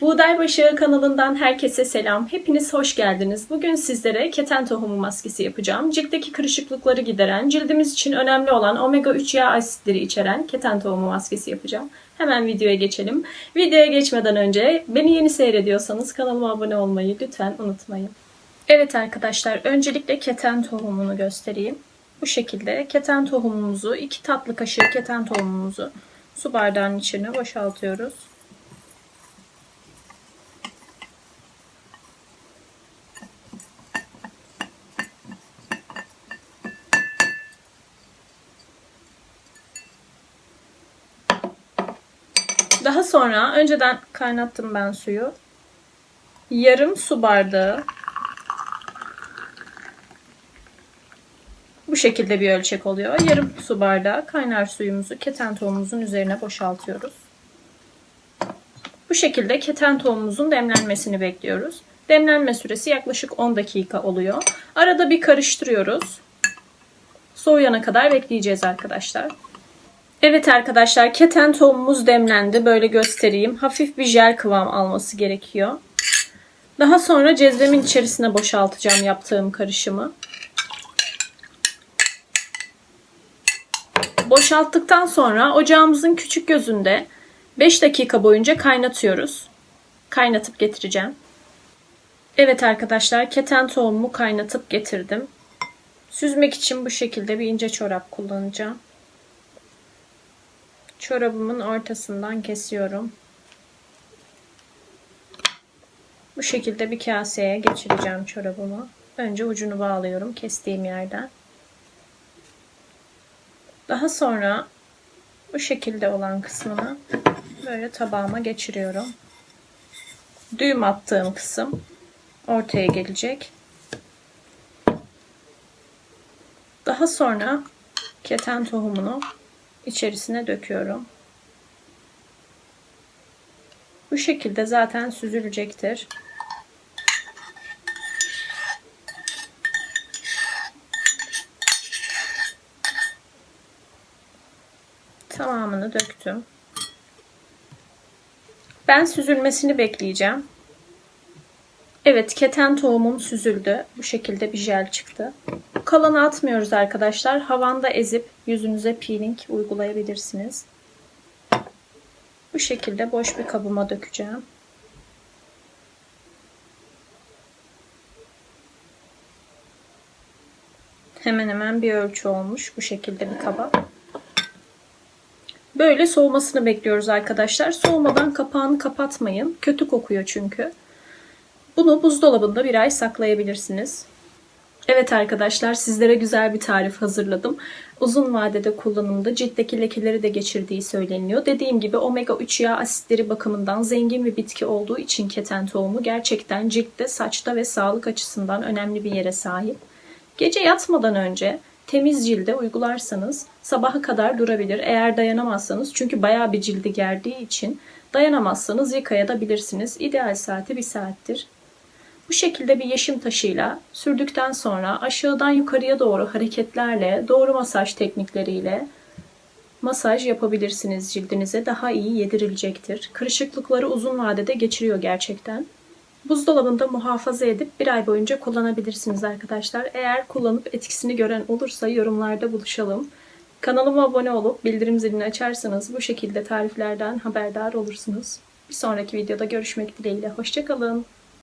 Buğdaybaşı kanalından herkese selam. Hepiniz hoş geldiniz. Bugün sizlere keten tohumu maskesi yapacağım. Ciltteki kırışıklıkları gideren, cildimiz için önemli olan omega 3 yağ asitleri içeren keten tohumu maskesi yapacağım. Hemen videoya geçelim. Videoya geçmeden önce beni yeni seyrediyorsanız kanalıma abone olmayı lütfen unutmayın. Evet arkadaşlar, öncelikle keten tohumunu göstereyim. Bu şekilde keten tohumumuzu, 2 tatlı kaşığı keten tohumumuzu su bardağının içine boşaltıyoruz. Daha sonra önceden kaynattım ben suyu. Yarım su bardağı bu şekilde bir ölçek oluyor. Yarım su bardağı kaynar suyumuzu keten tohumumuzun üzerine boşaltıyoruz. Bu şekilde keten tohumumuzun demlenmesini bekliyoruz. Demlenme süresi yaklaşık 10 dakika oluyor. Arada bir karıştırıyoruz. Soğuyana kadar bekleyeceğiz arkadaşlar. Evet arkadaşlar keten tohumumuz demlendi. Böyle göstereyim. Hafif bir jel kıvam alması gerekiyor. Daha sonra cezvemin içerisine boşaltacağım yaptığım karışımı. Boşalttıktan sonra ocağımızın küçük gözünde 5 dakika boyunca kaynatıyoruz. Kaynatıp getireceğim. Evet arkadaşlar keten tohumumu kaynatıp getirdim. Süzmek için bu şekilde bir ince çorap kullanacağım. Çorabımın ortasından kesiyorum. Bu şekilde bir kaseye geçireceğim çorabımı. Önce ucunu bağlıyorum kestiğim yerden. Daha sonra bu şekilde olan kısmını böyle tabağıma geçiriyorum. Düğüm attığım kısım ortaya gelecek. Daha sonra keten tohumunu içerisine döküyorum. Bu şekilde zaten süzülecektir. Tamamını döktüm. Ben süzülmesini bekleyeceğim. Evet, keten tohumum süzüldü. Bu şekilde bir jel çıktı. Kalanı atmıyoruz arkadaşlar. Havanda ezip yüzünüze peeling uygulayabilirsiniz. Bu şekilde boş bir kabıma dökeceğim. Hemen hemen bir ölçü olmuş bu şekilde bir kaba. Böyle soğumasını bekliyoruz arkadaşlar. Soğumadan kapağını kapatmayın. Kötü kokuyor çünkü. Bunu buzdolabında bir ay saklayabilirsiniz. Evet arkadaşlar sizlere güzel bir tarif hazırladım. Uzun vadede kullanımda ciltteki lekeleri de geçirdiği söyleniyor. Dediğim gibi omega 3 yağ asitleri bakımından zengin bir bitki olduğu için keten tohumu gerçekten ciltte, saçta ve sağlık açısından önemli bir yere sahip. Gece yatmadan önce temiz cilde uygularsanız sabaha kadar durabilir. Eğer dayanamazsanız çünkü bayağı bir cildi gerdiği için dayanamazsanız yıkayabilirsiniz. İdeal saati bir saattir. Bu şekilde bir yeşim taşıyla sürdükten sonra aşağıdan yukarıya doğru hareketlerle, doğru masaj teknikleriyle masaj yapabilirsiniz cildinize. Daha iyi yedirilecektir. Kırışıklıkları uzun vadede geçiriyor gerçekten. Buzdolabında muhafaza edip bir ay boyunca kullanabilirsiniz arkadaşlar. Eğer kullanıp etkisini gören olursa yorumlarda buluşalım. Kanalıma abone olup bildirim zilini açarsanız bu şekilde tariflerden haberdar olursunuz. Bir sonraki videoda görüşmek dileğiyle. Hoşçakalın.